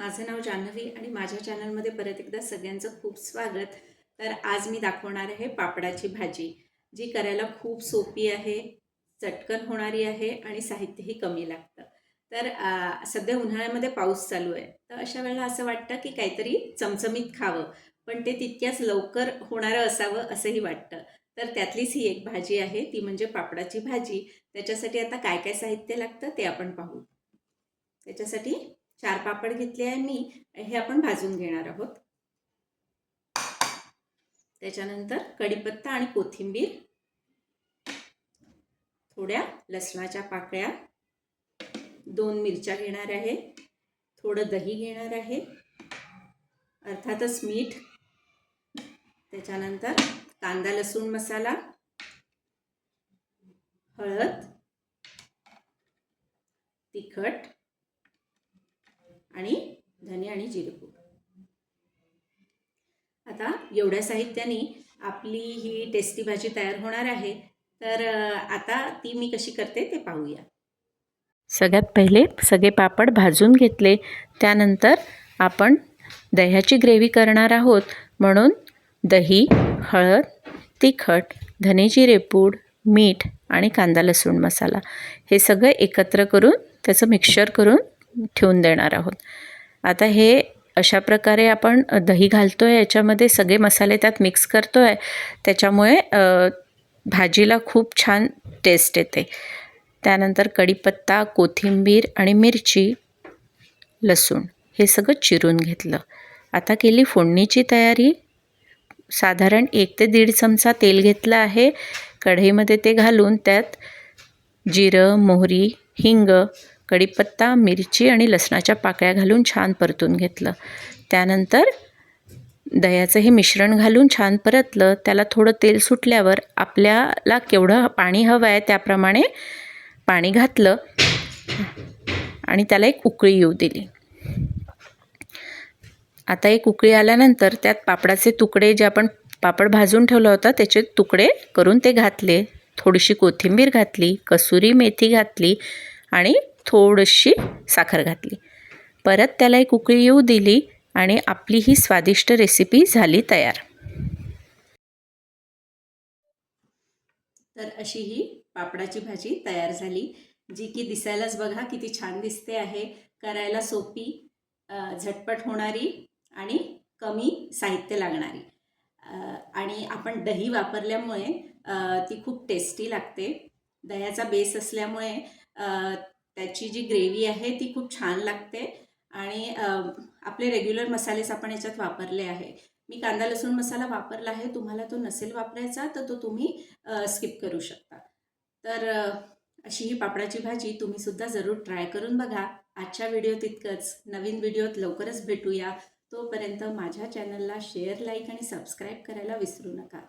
माझं नाव जान्हवी आणि माझ्या चॅनलमध्ये परत एकदा सगळ्यांचं खूप स्वागत. तर आज मी दाखवणार आहे पापडाची भाजी जी करायला खूप सोपी आहे चटकन होणारी आहे आणि साहित्यही कमी लागतं. तर आ, सध्या उन्हाळ्यामध्ये पाऊस चालू आहे. तर अशा वेळेला असं वाटतं की काहीतरी चमचमीत खावं पण ते तितक्याच लवकर होणारं असावं असंही वाटतं. तर त्यातलीच ही एक भाजी आहे ती म्हणजे पापडाची भाजी. त्याच्यासाठी आता काय काय साहित्य लागतं ते आपण पाहू. त्याच्यासाठी चार पापड घेतले आहे मी हे आपण भाजून घेणार आहोत. त्याच्यानंतर कढीपत्ता आणि कोथिंबीर थोड्या लसणाच्या पाकळ्या दोन मिरच्या घेणार आहे थोडं दही घेणार आहे अर्थातच मीठ त्याच्यानंतर कांदा लसूण मसाला हळद तिखट आणि धने आणि जिरेपूड आता एवढ्या साहित्याने आपली ही टेस्टी भाजी तयार होणार आहे. तर आता ती मी कशी करते ते पाहूया. सगळ्यात पहिले सगळे पापड भाजून घेतले. त्यानंतर आपण दह्याची ग्रेव्ही करणार आहोत. म्हणून दही हळद तिखट धने जिरेपूड मीठ आणि कांदा लसूण मसाला हे सगळं एकत्र करून त्याचं मिक्सचर करून ठेवून देणार आहोत. आता हे अशा प्रकारे आपण दही घालतो आहे याच्यामध्ये सगळे मसाले त्यात मिक्स करतो आहे त्याच्यामुळे भाजीला खूप छान टेस्ट येते. त्यानंतर कढीपत्ता कोथिंबीर आणि मिरची लसूण हे सगळं चिरून घेतलं. आता केली फोडणीची तयारी. साधारण एक ते दीड चमचा तेल घेतलं आहे. कढईमध्ये ते घालून त्यात जिरं मोहरी हिंग कढीपत्ता मिरची आणि लसणाच्या पाकळ्या घालून छान परतून घेतलं. त्यानंतर दह्याचं हे मिश्रण घालून छान परतलं. त्याला थोडं तेल सुटल्यावर आपल्याला केवढं पाणी हवं आहे त्याप्रमाणे पाणी घातलं आणि त्याला एक उकळी येऊ दिली. आता एक उकळी आल्यानंतर त्यात पापडाचे तुकडे जे आपण पापड भाजून ठेवला होता त्याचे तुकडे करून ते घातले. थोडीशी कोथिंबीर घातली कसुरी मेथी घातली आणि थोडीशी साखर घातली. परत त्याला एक उकळी येऊ दिली आणि आपली ही स्वादिष्ट रेसिपी झाली तयार. तर अशी ही पापडाची भाजी तयार झाली जी की दिसायलाच बघा किती छान दिसते आहे. करायला सोपी झटपट होणारी आणि कमी साहित्य लागणारी. आणि आपण दही वापरल्यामुळे ती खूप टेस्टी लागते. दह्याचा बेस असल्यामुळे त्याची जी ग्रेव्ही आहे ती खूप छान लागते आणि आपले रेग्युलर मसालेच आपण याच्यात वापरले आहे. मी कांदा लसूण मसाला वापरला आहे तुम्हाला तो नसेल वापरायचा तर तो तुम्ही स्किप करू शकता. तर अशी ही पापडाची भाजी तुम्ही सुद्धा जरूर ट्राय करून बघा. आजच्या व्हिडिओ तितकंच. नवीन व्हिडिओत लवकरच भेटूया. तोपर्यंत माझ्या चॅनलला शेअर लाईक आणि सबस्क्राईब करायला विसरू नका.